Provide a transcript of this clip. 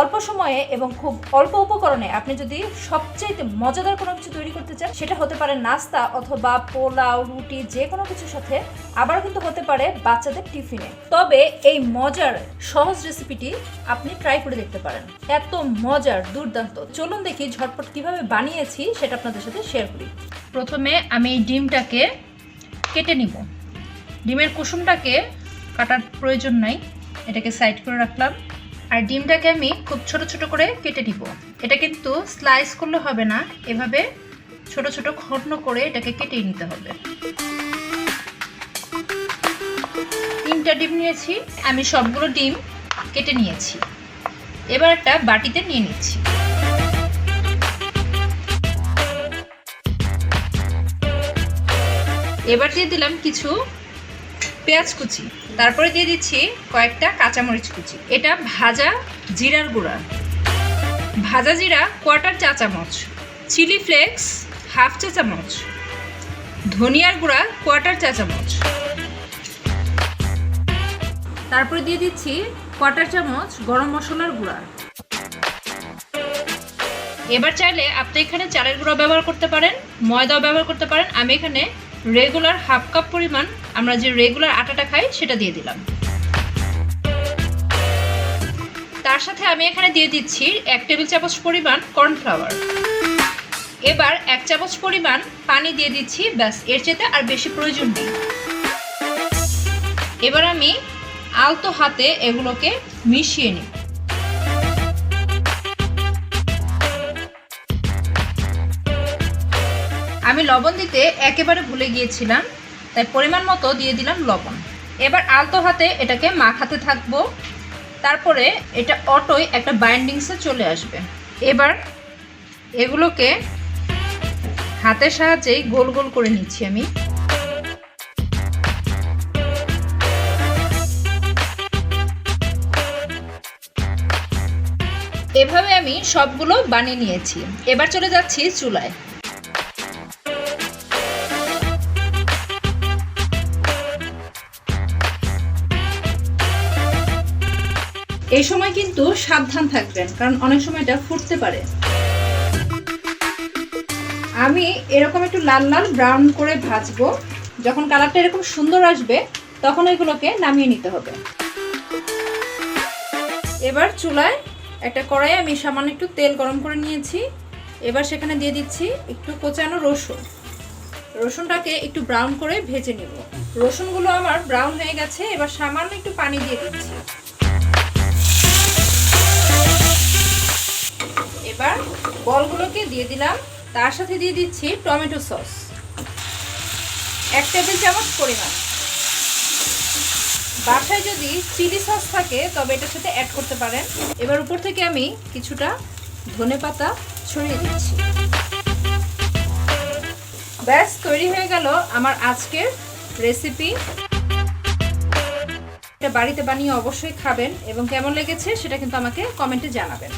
অল্প সময়ে এবং খুব অল্প উপকরণে আপনি যদি সবচেয়ে মজাদার কোনো কিছু তৈরি করতে চান, সেটা হতে পারে নাস্তা অথবা পোলাও, রুটি, যে কোনো কিছুর সাথে আবার কিন্তু হতে পারে বাচ্চাদের টিফিনে। তবে এই মজার সহজ রেসিপিটি আপনি ট্রাই করে দেখতে পারেন। এত মজার, দুর্দান্ত। চলুন দেখি ঝটপট কীভাবে বানিয়েছি, সেটা আপনাদের সাথে শেয়ার করি। প্রথমে আমি এই ডিমটাকে কেটে নিব। ডিমের কুসুমটাকে কাটার প্রয়োজন নাই। এটাকে সাইড করে রাখলাম। আর ডিমটাকে আমি খুব ছোট ছোট করে কেটে নিব। এটা কিন্তু স্লাইস করলে হবে না, এভাবে ছোট ছোট ঘন করে এটাকে কেটে নিতে হবে। তিনটা ডিম নিয়েছি, আমি সবগুলো ডিম কেটে নিয়েছি। এবার একটা বাটিতে নিয়ে নিচ্ছি। এবার দিয়ে দিলাম কিছু পেঁয়াজ কুচি। তারপরে দিয়ে দিচ্ছি কয়েকটা কাঁচামরিচ কুচি। এটা ভাজা জিরার গুঁড়া। ভাজা জিরা কোয়ার্টার চা চামচ চিলি ফ্লেক্স হাফ চা চামচ ধনিয়ার গুঁড়া কোয়ার্টার চা চামচ তারপরে দিয়ে দিচ্ছি কোয়ার্টার চামচ গরম মশলার গুঁড়া। এবার চাইলে আপনি এখানে চালের গুঁড়ো ব্যবহার করতে পারেন, ময়দাও ব্যবহার করতে পারেন। আমি এখানে রেগুলার হাফ কাপ পরিমাণ আমরা যে রেগুলার আটাটা খাই সেটা দিয়ে দিলাম। তার সাথে আমি এখানে দিয়ে দিচ্ছি এক টেবিল চামচ পরিমাণ কর্নফ্লাওয়ার। এবার এক চামচ পরিমাণ পানি দিয়ে দিচ্ছি, ব্যাস, এর চেতে আর বেশি প্রয়োজন নেই। এবার আমি আলতো হাতে এগুলোকে মিশিয়ে নিই। আমি লবণ দিতে একেবারে ভুলে গিয়েছিলাম, তাই পরিমাণ মতো দিয়ে দিলাম লবণ। এবার আলতো হাতে এটাকে মাখাতে থাকব। তারপরে এটা অটোই একটা বাইন্ডিংসে চলে আসবে। এবার এগুলোকে হাতের সাহায্যেই গোল গোল করে নিচ্ছি আমি। এভাবে আমি সবগুলো বানিয়ে নিয়েছি। এবার চলে যাচ্ছি চুলায়। এই সময় কিন্তু সাবধান থাকবেন, কারণ অনেক সময় এটা ফুটতে পারে। আমি এরকম একটু লাল লাল ব্রাউন করে ভাজবো, যখন কালারটা এরকম সুন্দর আসবে, তখন এগুলোকে নামিয়ে নিতে হবে। এবার চুলায় একটা কড়াই আমি সামান্য একটু তেল গরম করে নিয়েছি। এবার সেখানে দিয়ে দিচ্ছি একটু কোচানো রসুন। রসুনটাকে একটু ব্রাউন করে ভেজে নিব। রসুনগুলো আমার ব্রাউন হয়ে গেছে, এবার সামান্য একটু পানি দিয়ে দিচ্ছি। বলগুলোকে দিয়ে দিলাম। তার সাথে দিয়ে দিচ্ছি টমেটো সস। এক টেবিল চামচ পরিমাণ। বাসায় যদি চিলি সস থাকে, তবে এটার সাথে অ্যাড করতে পারেন। এবার উপর থেকে আমি কিছুটা ধনে পাতা ছড়িয়ে দিচ্ছি। ব্যাস, তৈরি হয়ে গেল আমার আজকের রেসিপি এটা বাড়িতে বানিয়ে অবশ্যই খাবেন এবং কেমন লেগেছে সেটা কিন্তু আমাকে কমেন্টে জানাবেন।